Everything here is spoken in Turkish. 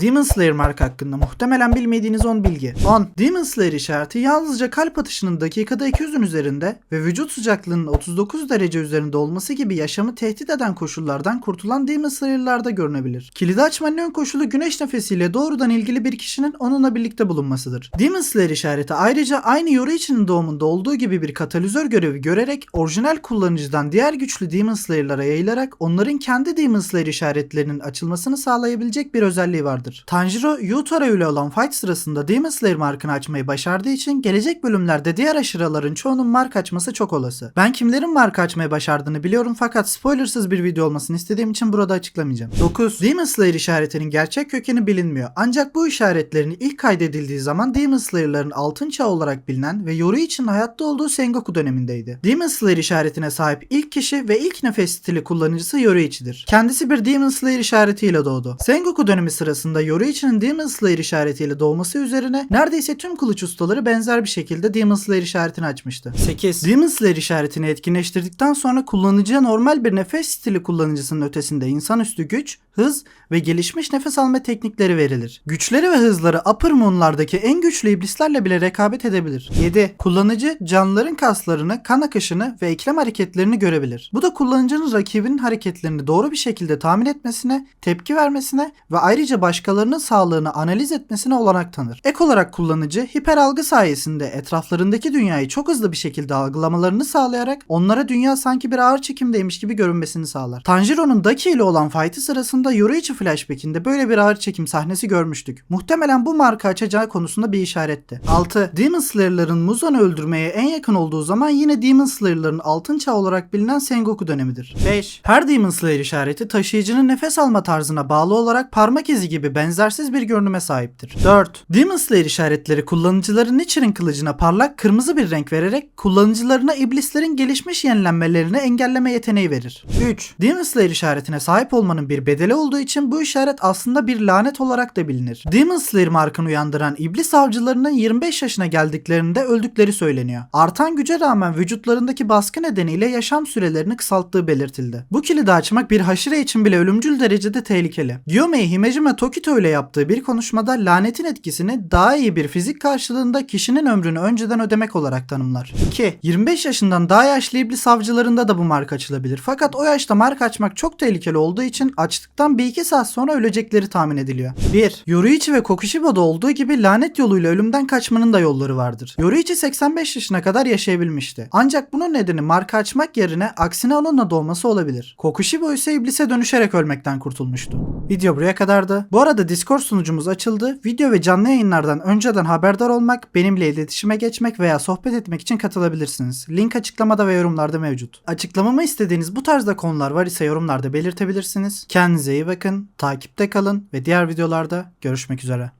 Demon Slayer marka hakkında muhtemelen bilmediğiniz 10 bilgi. 10. Demon Slayer işareti yalnızca kalp atışının dakikada 200'ün üzerinde ve vücut sıcaklığının 39 derece üzerinde olması gibi yaşamı tehdit eden koşullardan kurtulan Demon Slayer'larda görünebilir. Kilidi açmanın ön koşulu güneş nefesiyle doğrudan ilgili bir kişinin onunla birlikte bulunmasıdır. Demon Slayer işareti ayrıca aynı Yoruichi'nin doğumunda olduğu gibi bir katalizör görevi görerek orijinal kullanıcıdan diğer güçlü Demon Slayer'lara yayılarak onların kendi Demon Slayer işaretlerinin açılmasını sağlayabilecek bir özelliği vardır. Tanjiro Yutara ile olan fight sırasında Demon Slayer markını açmayı başardığı için gelecek bölümlerde diğer aşırıların çoğunun mark açması çok olası. Ben kimlerin marka açmayı başardığını biliyorum fakat spoilersız bir video olmasını istediğim için burada açıklamayacağım. 9. Demon Slayer işaretinin gerçek kökeni bilinmiyor. Ancak bu işaretlerin ilk kaydedildiği zaman Demon Slayer'ların altın çağı olarak bilinen ve Yoruichi'nin hayatta olduğu Sengoku dönemindeydi. Demon Slayer işaretine sahip ilk kişi ve ilk nefes stili kullanıcısı Yoruichi'dir. Kendisi bir Demon Slayer işaretiyle doğdu. Sengoku dönemi sırasında Yoruichi'nin Demon Slayer işaretiyle doğması üzerine neredeyse tüm kılıç ustaları benzer bir şekilde Demon Slayer işaretini açmıştı. 8. Demon Slayer işaretini etkinleştirdikten sonra kullanıcıya normal bir nefes stili kullanıcısının ötesinde insanüstü güç, hız ve gelişmiş nefes alma teknikleri verilir. Güçleri ve hızları Upper Moon'lardaki en güçlü iblislerle bile rekabet edebilir. 7. Kullanıcı canlıların kaslarını, kan akışını ve eklem hareketlerini görebilir. Bu da kullanıcının rakibinin hareketlerini doğru bir şekilde tahmin etmesine, tepki vermesine ve ayrıca başkalarının sağlığını analiz etmesine olanak tanır. Ek olarak kullanıcı hiper algı sayesinde etraflarındaki dünyayı çok hızlı bir şekilde algılamalarını sağlayarak onlara dünya sanki bir ağır çekimdeymiş gibi görünmesini sağlar. Tanjiro'nun Daki ile olan fight'ı sırasında Yoruichi flashback'inde böyle bir ağır çekim sahnesi görmüştük. Muhtemelen bu marka açacağı konusunda bir işaretti. 6. Demon Slayer'ların Muzan'ı öldürmeye en yakın olduğu zaman yine Demon Slayer'ların altın çağı olarak bilinen Sengoku dönemidir. 5. Her Demon Slayer işareti taşıyıcının nefes alma tarzına bağlı olarak parmak izi gibi benzersiz bir görünüme sahiptir. 4. Demon Slayer işaretleri kullanıcıların Nichiren kılıcına parlak kırmızı bir renk vererek kullanıcılarına iblislerin gelişmiş yenilenmelerini engelleme yeteneği verir. 3. Demon Slayer işaretine sahip olmanın bir bedeli olduğu için bu işaret aslında bir lanet olarak da bilinir. Demon Slayer markını uyandıran iblis avcılarının 25 yaşına geldiklerinde öldükleri söyleniyor. Artan güce rağmen vücutlarındaki baskı nedeniyle yaşam sürelerini kısalttığı belirtildi. Bu kilidi açmak bir haşire için bile ölümcül derecede tehlikeli. Gyomei Himejima Tokito ile yaptığı bir konuşmada lanetin etkisini daha iyi bir fizik karşılığında kişinin ömrünü önceden ödemek olarak tanımlar. 2. 25 yaşından daha yaşlı iblis avcılarında da bu marka açılabilir. Fakat o yaşta marka açmak çok tehlikeli olduğu için açtıktan bir iki saat sonra ölecekleri tahmin ediliyor. 1. Yoruichi ve Kokushibo'da olduğu gibi lanet yoluyla ölümden kaçmanın da yolları vardır. Yoruichi 85 yaşına kadar yaşayabilmişti. Ancak bunun nedeni marka açmak yerine aksine onunla doğması olabilir. Kokushibo ise iblise dönüşerek ölmekten kurtulmuştu. Video buraya kadardı. Bu arada Discord sunucumuz açıldı. Video ve canlı yayınlardan önceden haberdar olmak, benimle iletişime geçmek veya sohbet etmek için katılabilirsiniz. Link açıklamada ve yorumlarda mevcut. Açıklamamı istediğiniz bu tarzda konular var ise yorumlarda belirtebilirsiniz. Kendinize iyi bakın, takipte kalın ve diğer videolarda görüşmek üzere.